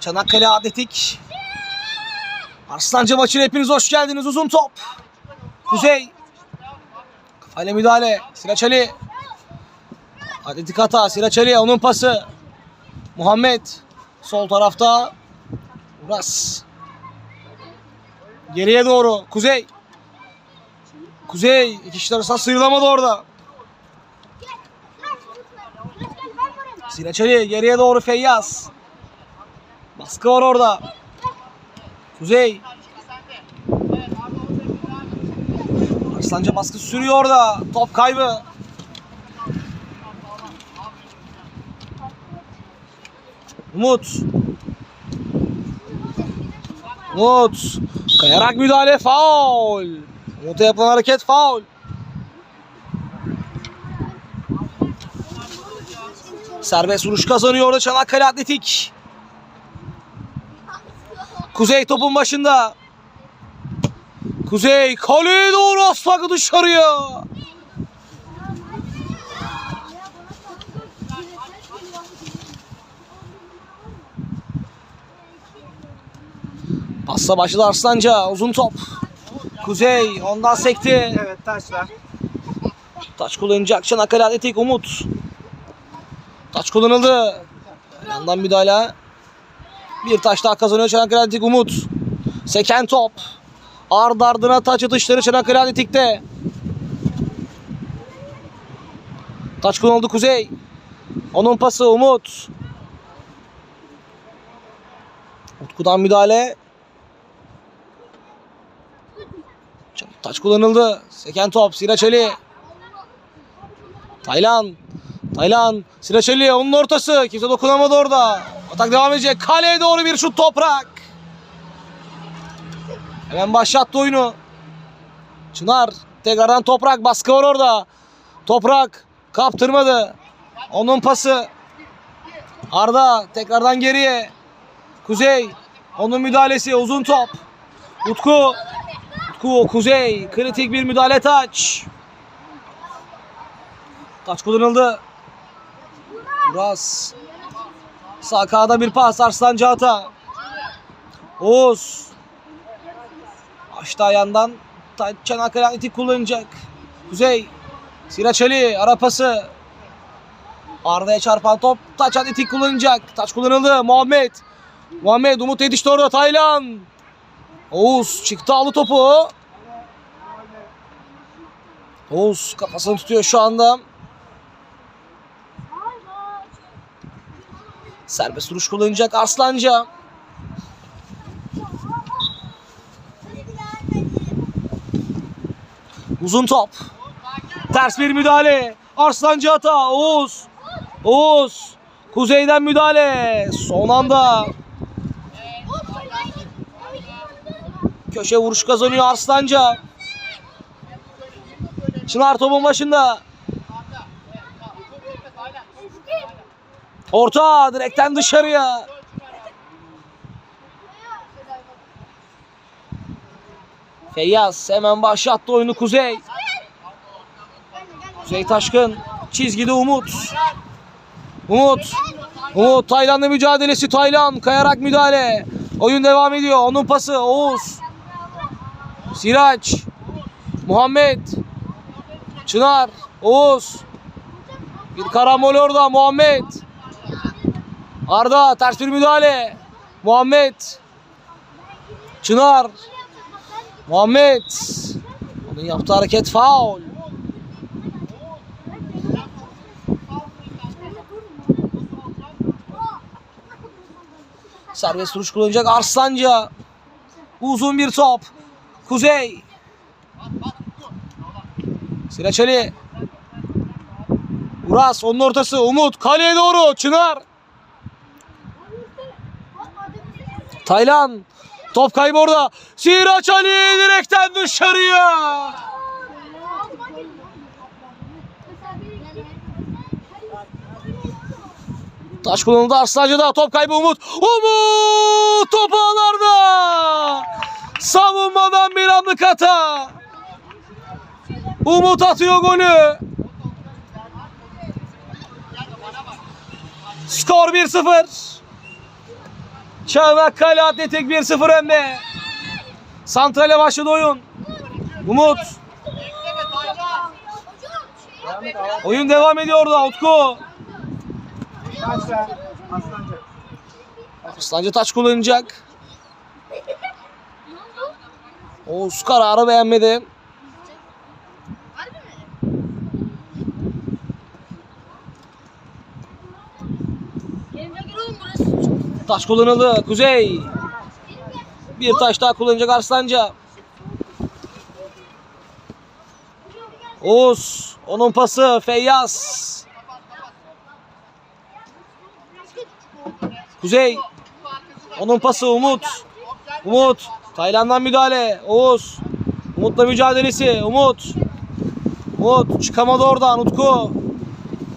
Çanakkale Atletik. Arslanca maçına hepiniz hoş geldiniz. Uzun top. Kuzey. Kafayla müdahale. Siraç Ali. Atletik hata. Siraç Ali onun pası. Muhammed. Sol tarafta. Uras. Geriye doğru. Kuzey. Kuzey. İki kişiler arasında sıyrılamadı orada. Siraç Ali geriye doğru Feyyaz. Baskı var orada. Kuzey. Arslanca baskı sürüyor orada. Top kaybı. Umut. Umut. Kayarak müdahale faul. Umut'a yapılan hareket faul. Serbest vuruş kazanıyor orada Çanakkale Atletik. Kuzey topun başında. Kuzey kaleye doğru aslakı dışarıya. Passa başladı Arslanca. Uzun top. Kuzey ondan sekti. Evet taşla. Taç kullanacak Çanakkale Atletik Umut. Taç kullanıldı. Yandan müdahale. Bir taş daha kazanıyor Çanakkale Atletik Umut. Seken top. Ard ardına taç atışları Çanakkale Atletik'te. Taç kullanıldı Kuzey. Onun pası Umut. Utku'dan müdahale. Taç kullanıldı. Seken top. Siraç Ali. Taylan. Taylan. Siraç Ali onun ortası. Kimse dokunamadı orada. Atak devam edecek. Kaleye doğru bir şut toprak. Hemen başlattı oyunu. Çınar. Tekrardan toprak. Baskı var orada. Toprak. Kaptırmadı. Onun pası. Arda tekrardan geriye. Kuzey. Onun müdahalesi. Uzun top. Utku. Utku. Kuzey. Kritik bir müdahale taç. Taç kullanıldı. Uras. Sağ kanada bir pas Arslan Çağata. Oğuz. Açtı ayağından. Ta- Çanakkale Atletik kullanacak. Kuzey. Siraç Ali. Ara pası. Arda'ya çarpan top. Taç Atletik kullanacak. Taç kullanıldı. Muhammed. Muhammed Umut yetişti orada. Taylan. Oğuz çıktı aldı topu. Oğuz kafasını tutuyor şu anda. Serbest vuruş kullanacak Arslanca. Uzun top. Ters bir müdahale. Arslanca hata. Oğuz. Oğuz. Kuzeyden müdahale. Son anda. Köşe vuruş kazanıyor Arslanca. Çınar topun başında. Orta direkten dışarıya. Feyyaz hemen başlattı oyunu Kuzey. Kuzey Taşkın. Çizgide Umut. Umut. Umut Taylan'la mücadelesi Taylan. Kayarak müdahale. Oyun devam ediyor. Onun pası Oğuz. Siraç. Muhammed. Çınar. Oğuz. Bir karambol orada Muhammed. Arda ters bir müdahale. Muhammed. Çınar. Muhammed. Onun yaptığı hareket faul. Serbest vuruş kullanacak Arslanca. Uzun bir top. Kuzey. Siraç Ali. Uras onun ortası. Umut kaleye doğru. Çınar. Taylan. Top kaybı orada. Siraç Ali direkten dışarıya. Taş kullanıldı Arslanca'da. Top kaybı Umut. Umut top ağlarda. Savunmadan bir anlık hata. Umut atıyor golü. Skor 1-0. Çanakkale Atletik 1-0 önde. Santrale başladı oyun. Umut. Oyun devam ediyor da Utku. Aslancı taç kullanacak. Oğuz kararı beğenmedi. Taş kullanıldı. Kuzey. Bir taş daha kullanacak Arslanca. Oğuz. Onun pası Feyyaz. Kuzey. Onun pası Umut. Umut. Tayland'dan müdahale. Oğuz. Umut'la mücadelesi. Umut. Umut çıkamadı oradan Utku.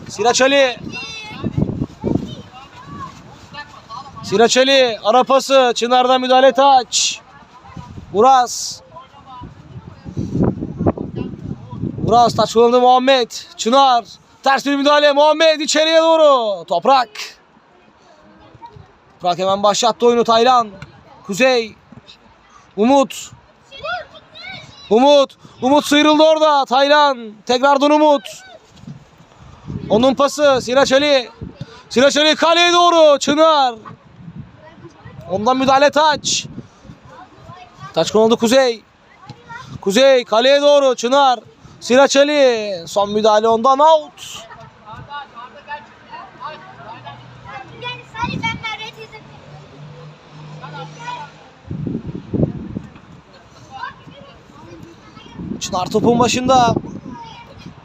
Siraç Ali. Siraç Ali. Ara pası. Çınar'dan müdahale taç. Uras. Uras taç kullandı Muhammed. Çınar. Ters bir müdahale. Muhammed içeriye doğru. Toprak. Toprak hemen başlattı oyunu Taylan. Kuzey. Umut. Umut. Umut sıyrıldı orada. Taylan. Tekrardan Umut. Onun pası. Siraç Ali. Siraç Ali kaleye doğru. Çınar. Ondan müdahale taç. Taç konuldu Kuzey. Kuzey kaleye doğru. Çınar. Siraç Ali. Son müdahale ondan out. Çınar topun başında.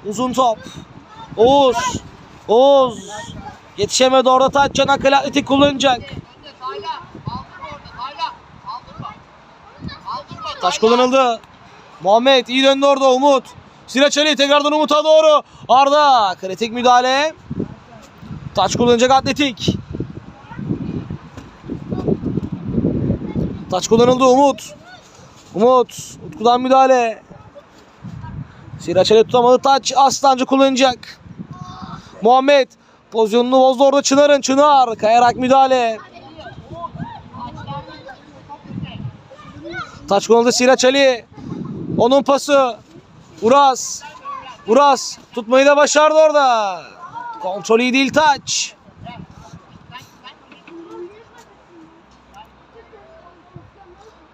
Uzun top. Oğuz. Oğuz. Yetişemedi orada taç. Çanakkale Atletik kullanacak. Taş kullanıldı. Muhammed iyi döndü orada Umut. Siraç Ali tekrardan Umut'a doğru. Arda kritik müdahale. Taç kullanacak Atletik. Taç kullanıldı Umut. Umut. Utku'dan müdahale. Siraç Ali tutamadı. Taç Aslancı kullanacak. Muhammed pozisyonunu bozdu orada Çınar'ın. Çınar kayarak müdahale. Taç kullanıldı Siraç Ali. Onun pası. Uras. Uras tutmayı da başardı orada. Kontrol iyi değil taç.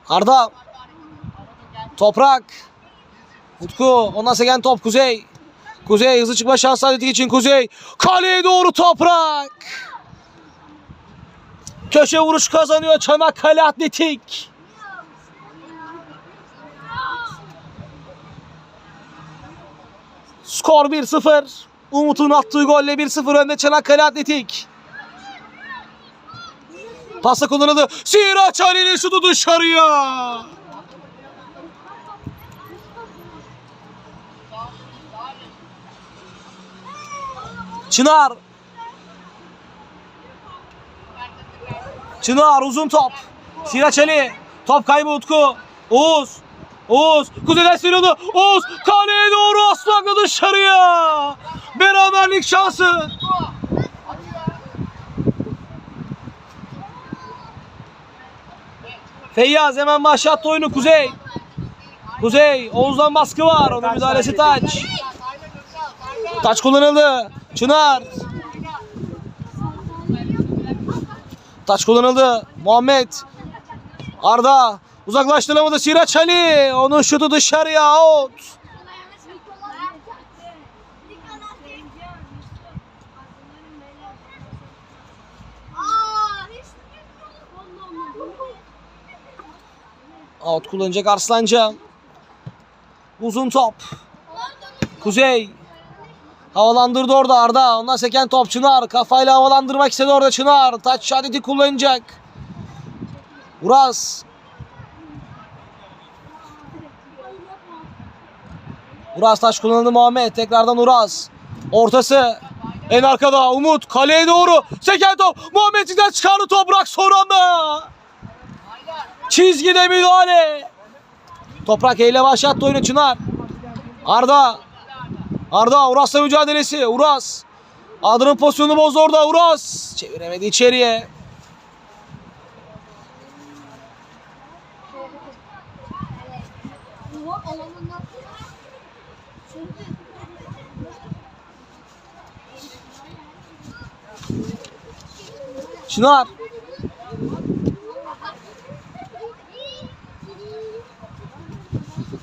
Arda. Toprak. Utku. Ondan seken top Kuzey. Kuzey hızlı çıkma şansı Atletik için Kuzey. Kaleye doğru toprak. Köşe vuruş kazanıyor Çanakkale Atletik. Skor 1-0. Umut'un attığı golle 1-0 önde Çanakkale Atletik. Pasta kullanıldı. Siraç Ali'nin şutu dışarıya. Çınar. Çınar uzun top. Siraç Ali. Top kaybı Utku. Oğuz. Oğuz. Kuzeyden sıyrıldı. Oğuz kaleye doğru Aslanlı dışarıya. Beraberlik şansı. Feyyaz hemen başlattı oyunu Kuzey. Kuzey. Oğuz'dan baskı var. Onun müdahalesi taç. Taç kullanıldı. Çınar. Taç kullanıldı. Muhammed. Arda. Uzaklaştıramadı Siraç Ali. Onun şutu dışarıya out. Out kullanacak Arslanca. Uzun top. Kuzey. Havalandırdı orada Arda. Ondan seken top Çınar. Kafayla havalandırmak istedi orada Çınar. Taç şadeti kullanacak. Uras. Uras taş kullanıldı Muhammed. Tekrardan Uras. Ortası. En arkada Umut. Kaleye doğru. Seken top. Muhammed Zidane çıkardı toprak son anda. Çizgide müdahale. Toprak eyle başlattı oyunu Çınar. Arda. Arda Uras'la mücadelesi. Uras. Arda'nın pozisyonunu bozdu orada Uras. Çeviremedi içeriye. Çınar.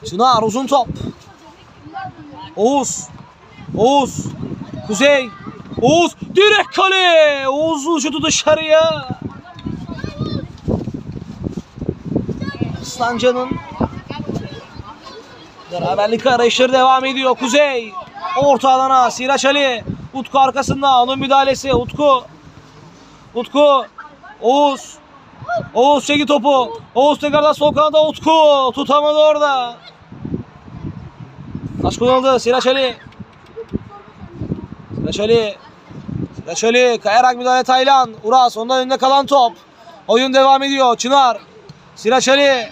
Çınar uzun top. Oğuz. Oğuz. Kuzey. Oğuz direkt kale. Oğuz şutu dışarıya. Aslanca'nın beraberlik arayışları devam ediyor. Kuzey. Orta alana Siraç Ali. Utku arkasında onun müdahalesi. Utku. Utku. Oğuz. Oğuz çeki topu. Oğuz tekrardan sol kanada Utku. Tutamadı orada. Taş kullanıldı. Siraç Ali. Siraç Ali. Siraç Ali. Kayarak müdahale Taylan. Uras. Ondan önünde kalan top. Oyun devam ediyor. Çınar. Siraç Ali.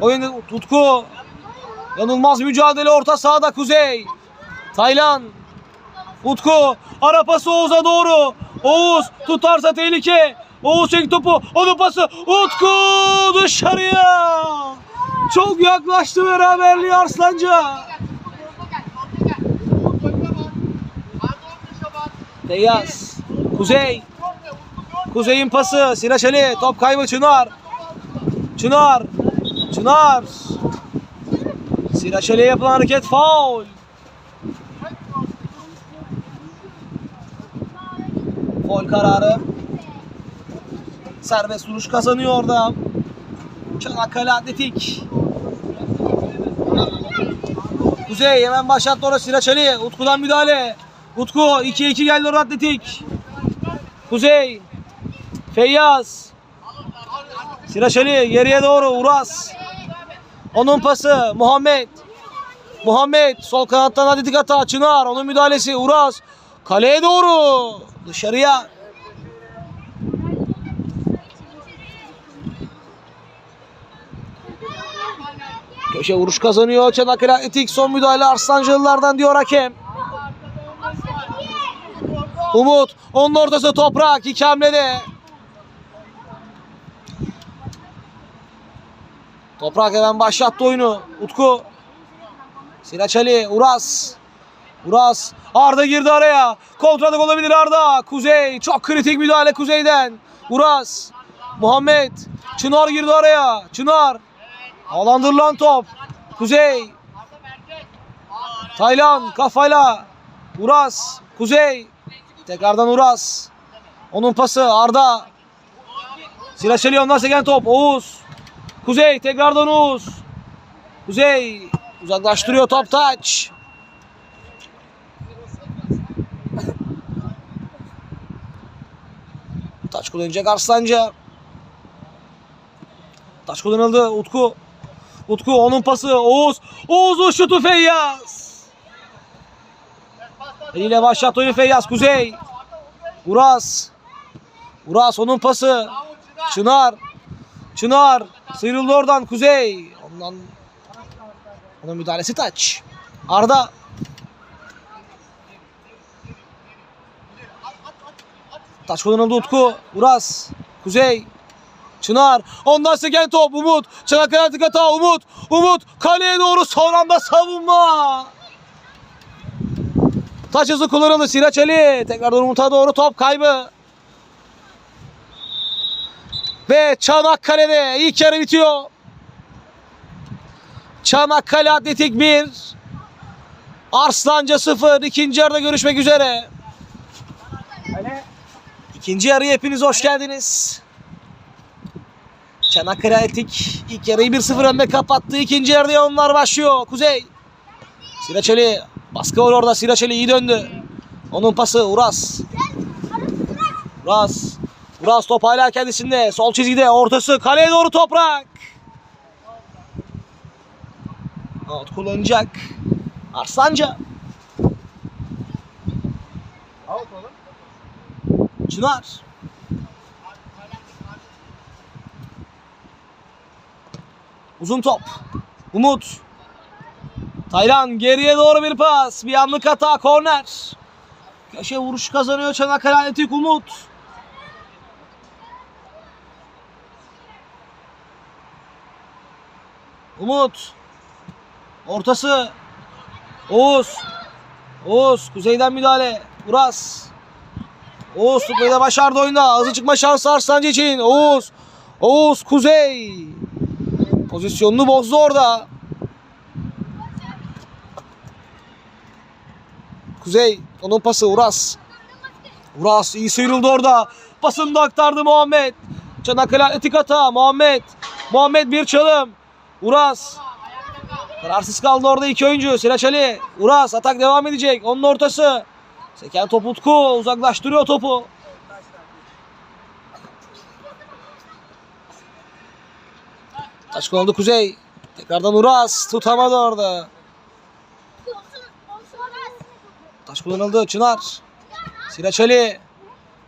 Oyun Utku. Yanılmaz mücadele orta sahada Kuzey. Taylan. Utku. Ara pası Oğuz'a doğru. Oğuz tutarsa tehlike. Oğuz çek topu. Onun pası. Utku dışarıya. Çok yaklaştı beraberliği Arslanca. Feyyaz. Kuzey. Kuzey'in pası. Siraç Ali. Top kaybı Çınar. Çınar. Çınar. Siraç Ali'ye yapılan hareket faul. Faul kararı. Serbest vuruş kazanıyor orada. Çanakkale Atletik. Kuzey hemen başlattı orada Siraç Ali. Utku'dan müdahale. Utku 2'ye 2 geldi orada Atletik. Kuzey. Feyyaz. Siraç Ali geriye doğru Uras. Onun pası Muhammed. Muhammed sol kanattan Atletik hata Çınar. Onun müdahalesi Uras. Kaleye doğru. Dışarıya. Köşe vuruş kazanıyor. Çanakkale Atletik son müdahale Arslancalılardan diyor hakem. Umut. Onun ortası toprak. İki hamlede. Toprak hemen başlattı oyunu. Utku. Siraç Ali. Uras. Uras. Arda girdi araya. Kontratak olabilir Arda. Kuzey. Çok kritik müdahale Kuzey'den. Uras. Muhammed. Çınar girdi araya. Çınar. Alandırılan top. Kuzey. Taylan kafayla. Uras. Kuzey. Tekrardan Uras. Onun pası Arda. Siraç Ali ondan seken top. Oğuz. Kuzey tekrardan Oğuz. Kuzey uzaklaştırıyor top taç. Taç kullanacak Arslanca. Taç kullanıldı Utku. Utku onun pası Oğuz. Oğuz'un şutu Feyyaz. Eliyle başlattı oyunu Feyyaz. Kuzey. Uras. Uras onun pası. Çınar. Çınar. Sıyrıldı oradan Kuzey. Ondan onun müdahalesi taç. Arda. Taç kullanıldı Utku. Uras. Kuzey. Çınar. Ondan seken top. Umut. Çanakkale artık hata. Umut. Umut. Kaleye doğru son anda savunma. Taç hızı kullanıldı. Siraç Ali. Tekrardan Umut'a doğru top kaybı. Ve Çanakkale'de ilk yarı bitiyor. Çanakkale Atletik 1. Arslanca 0. İkinci yarıda görüşmek üzere. İkinci yarıya hepiniz hoş geldiniz. Çanakkale Atletik ilk yarıyı 1-0 önde kapattı. İkinci yarıya onlar başlıyor. Kuzey. Siraç Ali. Baskı var orada. Siraç Ali iyi döndü. Onun pası Uras. Uras. Uras top hala kendisinde. Sol çizgide. Ortası. Kaleye doğru toprak. Out kullanacak. Arslanca. Çınar. Uzun top. Umut. Taylan geriye doğru bir pas. Bir anlık hata. Korner. Köşe vuruş kazanıyor Çanakkale Atletik Umut. Umut. Ortası. Oğuz. Oğuz kuzeyden müdahale. Uras. Oğuz tutmayı da başardı oyunda. Hızlı çıkma şansı Arslan için. Oğuz. Oğuz kuzey. Pozisyonunu bozdu orada. Kuzey. Onun pası Uras. Uras iyi sıyrıldı orada. Pasını da aktardı Muhammed. Çanakkale Atletik hata. Muhammed. Muhammed bir çalım. Uras. Kararsız kaldı orada iki oyuncu. Siraç Ali. Uras atak devam edecek. Onun ortası. Seken top Utku. Uzaklaştırıyor topu. Taç kullandı Kuzey. Tekrardan Uras. Tutamadı orada. Taş kullanıldı. Çınar. Siraç Ali.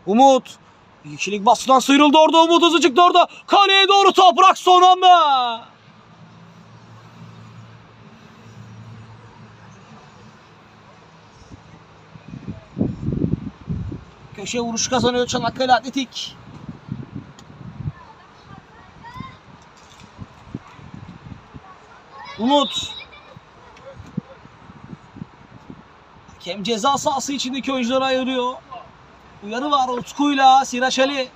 Umut. Bir kişilik baskıdan sıyrıldı orada. Umut hızlı çıktı orada. Kaleye doğru toprak son anda. Köşe vuruş kazanıyor Çanakkale Atletik. Umut. Hakem ceza sahası içindeki oyuncuları ayırıyor. Uyarı var Utku'yla Siraç Ali.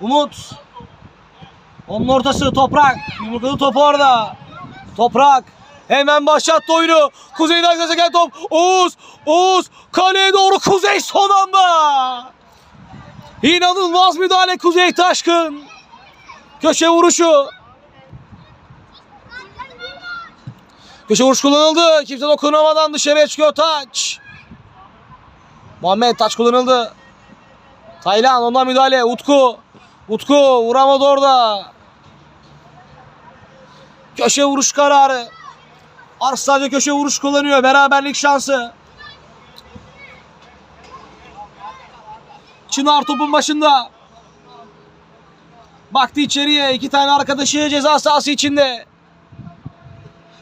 Umut. Onun ortası Toprak. Yumrukladı topu orada. Toprak. Hemen başlattı oyunu. Kuzey'den gelen top. Oğuz. Oğuz. Kaleye doğru Kuzey son anda. İnanılmaz müdahale Kuzey Taşkın. Köşe vuruşu. Köşe vuruş kullanıldı. Kimse dokunamadan dışarıya çıkıyor taç. Muhammed taç kullanıldı. Taylan ondan müdahale. Utku. Utku vuramadı orada. Köşe vuruş kararı. Arslanca köşe vuruş kullanıyor. Beraberlik şansı. Çınar topun başında. Baktı içeriye. iki tane arkadaşı ceza sahası içinde.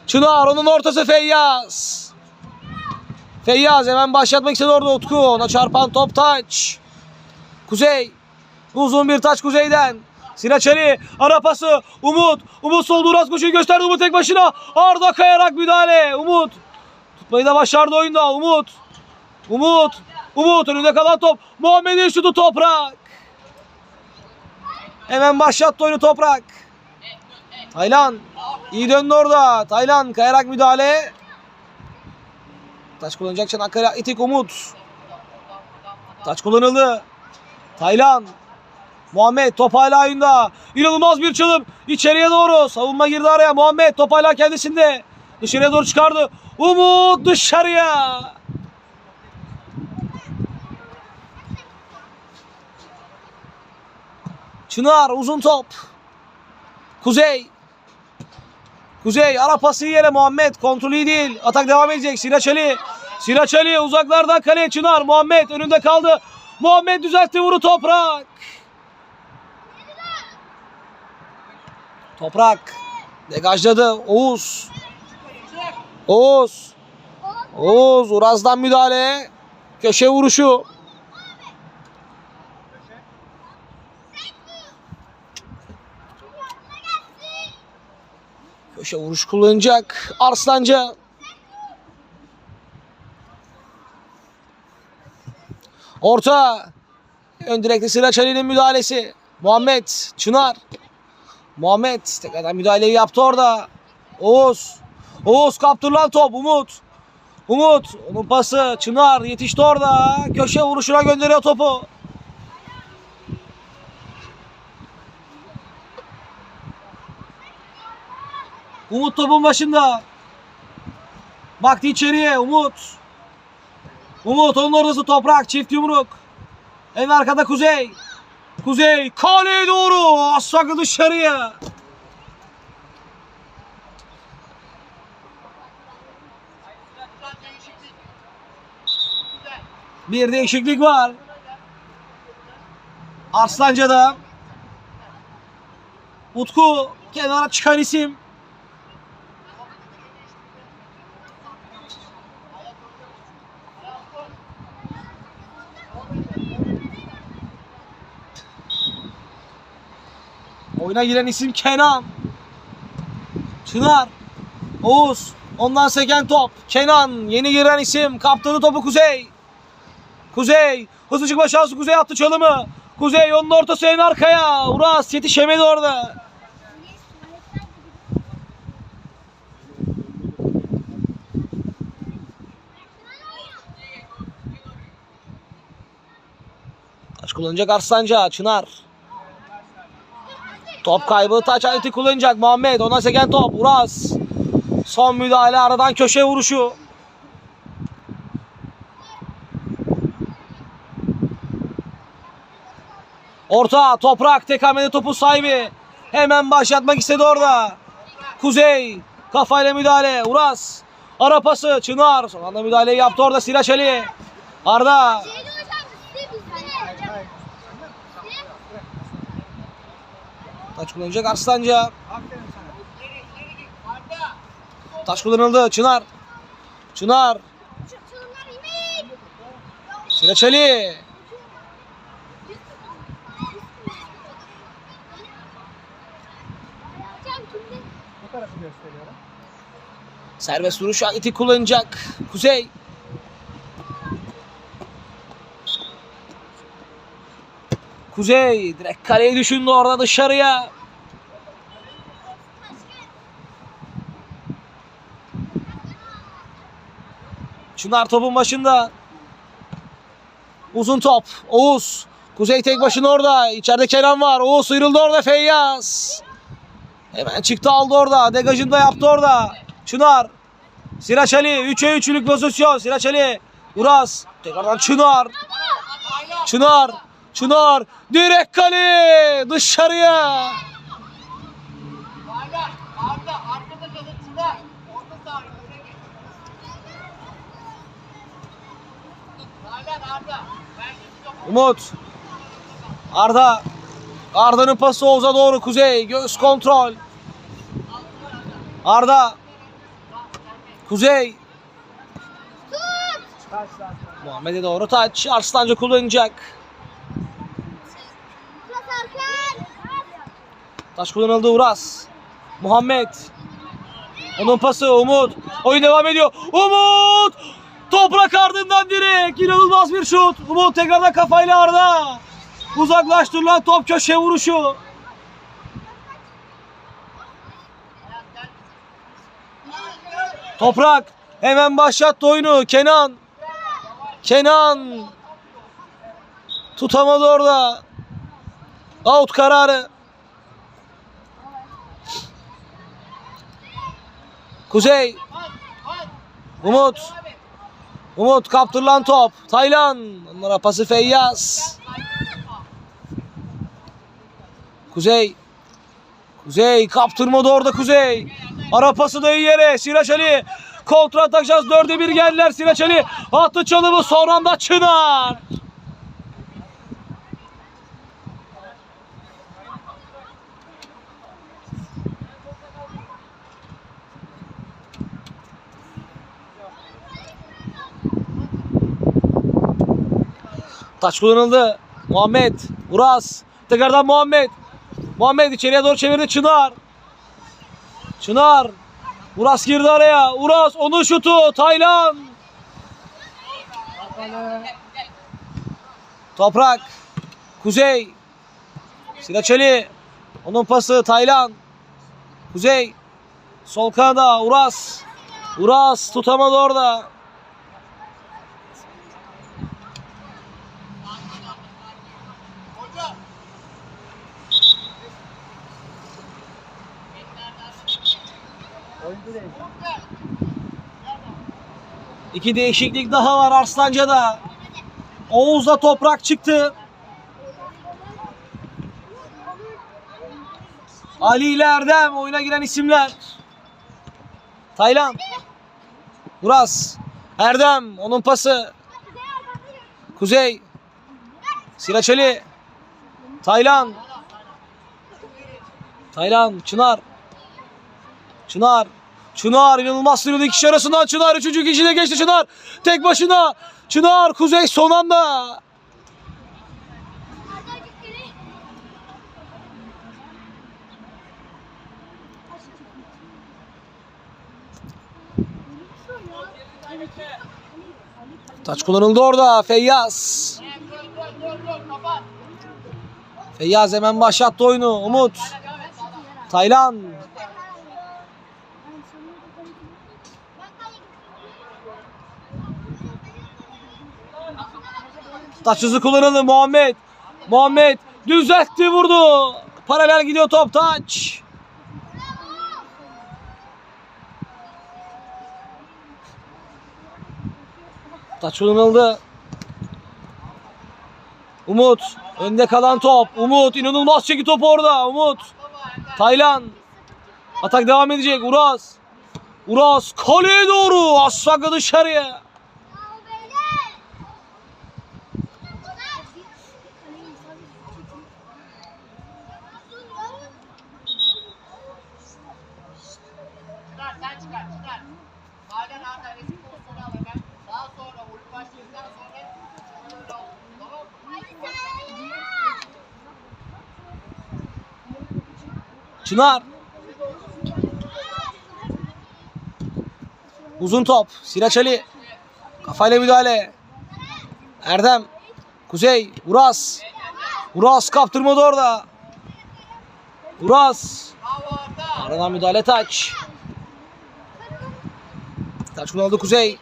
Çınar onun ortası Feyyaz. Feyyaz hemen başlatmak istedi orada Utku. Ona çarpan top taç. Kuzey. Uzun bir taç Kuzey'den. Siraç Ali. Ara pası. Umut. Umut soldu. Uras koşuyu gösterdi. Umut tek başına. Arda kayarak müdahale. Umut. Tutmayı da başardı oyunda. Umut. Umut. Umut önünde kalan top. Muhammed'in şutu toprak. Hemen başlattı oyunu toprak. Taylan. iyi döndü orada. Taylan kayarak müdahale. Taç kullanacak Çanakkale Atletik Umut. Taç kullanıldı. Taylan. Muhammed top hala oyunda. İnanılmaz bir çalım. İçeriye doğru. Savunma girdi araya. Muhammed top hala kendisinde. Dışarıya doğru çıkardı. Umut dışarıya. Çınar uzun top. Kuzey. Kuzey ara pası yere Muhammed. Kontrolü iyi değil. Atak devam edecek. Siraç Ali. Siraç Ali uzaklardan kaleye Çınar. Muhammed önünde kaldı. Muhammed düzeltti vuru toprak. Toprak. Degajladı. Oğuz. Oğuz. Oğuz. Uraz'dan müdahale. Köşe vuruşu. Köşe vuruş kullanacak. Arslanca. Orta. Ön direkte Sıraç Ali'nin müdahalesi. Muhammed. Çınar. Muhammed tekrardan müdahaleyi yaptı orada. Oğuz. Oğuz kaptırılan top. Umut. Umut. Onun pası. Çınar yetişti orada. Köşe vuruşuna gönderiyor topu. Umut topun başında. Baktı içeriye Umut. Umut onun ortası toprak çift yumruk. En arkada Kuzey. Kuzey kaleye doğru. Aslanı dışarıya. Bir değişiklik var. Arslanca'da. Utku kenara çıkan isim. Oyuna giren isim Kenan. Çınar. Oğuz. Ondan seken top. Kenan. Yeni giren isim. Kaptanı topu Kuzey. Kuzey. Hızlı çıkma şansı Kuzey attı çalımı. Kuzey onun ortası en arkaya. Uras yetişemedi orada. Taç kullanacak Arslanca. Çınar. Top kaybı taç aleti kullanacak Muhammed. Ona seken top. Uras. Son müdahale aradan köşe vuruşu. Orta toprak tek hamlede topu sahibi. Hemen başlatmak istedi orada. Kuzey kafayla müdahale. Uras. Ara pası Çınar. Son anda müdahaleyi yaptı orada Siraç Ali. Arda. Taç kullanacak Arslanca. Taç kullanıldı. Çınar. Çınar. Siraç Ali. Serbest vuruş aleti kullanacak. Kuzey. Kuzey direkt kaleye düşündü orada dışarıya. Çınar topun başında. Uzun top. Oğuz. Kuzey tek başına orada. İçeride Kenan var. Oğuz sıyrıldı orada Feyyaz. Hemen çıktı aldı orada. Degajını da yaptı orada. Çınar. Siraç Ali 3'e 3'lük pozisyon. Siraç Ali. Uras. Tekrardan Çınar. Çınar. Çınar. Direkt kale. Dışarıya. Umut. Arda. Arda'nın pası Oğuz'a doğru Kuzey. Göz kontrol. Arda. Kuzey. Muhammed'e doğru taç. Arslanca kullanacak. Taş kullanıldı Uras. Muhammed. Onun pası Umut. Oyun devam ediyor. Umut! Toprak ardından direkt. İnanılmaz bir şut. Umut tekrardan kafayla Arda. Uzaklaştırılan top köşe vuruşu. Toprak hemen başlattı oyunu. Kenan. Kenan. Tutamadı orada. Out kararı. Kuzey. Umut. Umut kaptırılan top. Taylan. Onlara pası Feyyaz. Kuzey. Kuzey kaptırmadı orada Kuzey. Ara pası da iyi yere. Siraç Ali. Kontra şans. Dörde bir geldiler. Siraç Ali attı çalımı. Son anda Çınar. Taç kullanıldı. Muhammed. Uras. Tekrardan Muhammed. Muhammed içeriye doğru çevirdi Çınar. Çınar. Uras girdi araya. Uras onun şutu. Taylan. Toprak. Kuzey. Siraç Ali. Onun pası Taylan. Kuzey. Sol kanada Uras. Uras tutamadı orada. İki değişiklik daha var Arslanca'da. Oğuz'la toprak çıktı. Ali ile Erdem oyuna giren isimler. Taylan. Uras. Erdem. Onun pası. Kuzey. Siraç. Taylan. Taylan. Çınar. Çınar. Çınar inanılmaz sürüldü iki kişi arasından Çınar üçüncü kişide geçti Çınar. Tek başına Çınar Kuzey son anda. Taç kullanıldı orada Feyyaz. Feyyaz hemen başlattı oyunu. Umut. Taylan Taç hızı kullanıldı Muhammed. Muhammed düzeltti vurdu. Paralel gidiyor top taç. Taç kullanıldı. Umut önde kalan top. Umut inanılmaz çeki top orada. Umut. Taylan. Atak devam edecek. Uras. Uras kaleye doğru. Asfak'a dışarıya. Çınar. Uzun top. Siraç Ali. Kafayla müdahale. Erdem. Kuzey. Uras. Uras kaptırmadı orada. Uras. Aradan müdahale taç. Taç kullanıldı Kuzey.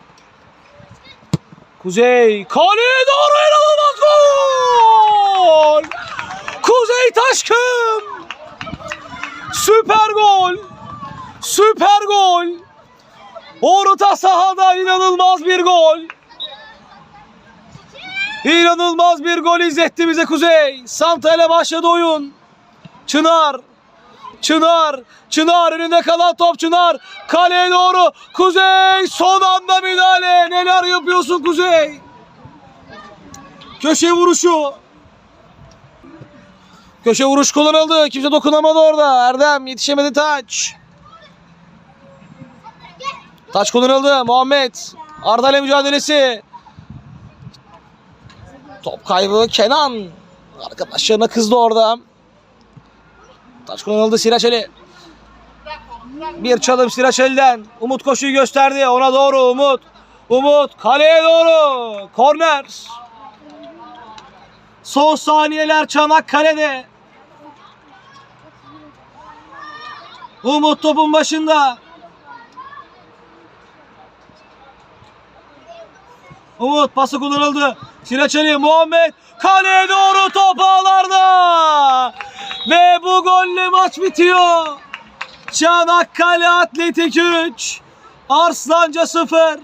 Kuzey. Kaleye doğru inanılmaz gol. Kuzey Taşkın. Süper gol. Süper gol. Orta sahada inanılmaz bir gol. İnanılmaz bir gol izletti bize Kuzey. Santa ile başladı oyun. Çınar. Çınar. Çınar önünde kalan top Çınar. Kaleye doğru. Kuzey son anda müdahale. Neler yapıyorsun Kuzey? Köşe vuruşu. Köşe vuruş kullanıldı. Kimse dokunamadı orada. Erdem yetişemedi taç. Taç kullanıldı. Muhammed. Arda ile mücadelesi. Top kaybı Kenan. Arkadaşlarına kızdı orada. Taç kullanıldı Siraç Ali. Bırak onu bırak. Bir çalım Siraç Ali'den. Umut koşuyu gösterdi. Ona doğru Umut. Umut kaleye doğru. Korner. Son saniyeler Çanakkale'de. Umut topun başında. Umut pası kullanıldı. Siraç Ali, Muhammed kaleye doğru top ağlarda. Ve bu golle maç bitiyor. Çanakkale Atletik 3, Arslanca 0.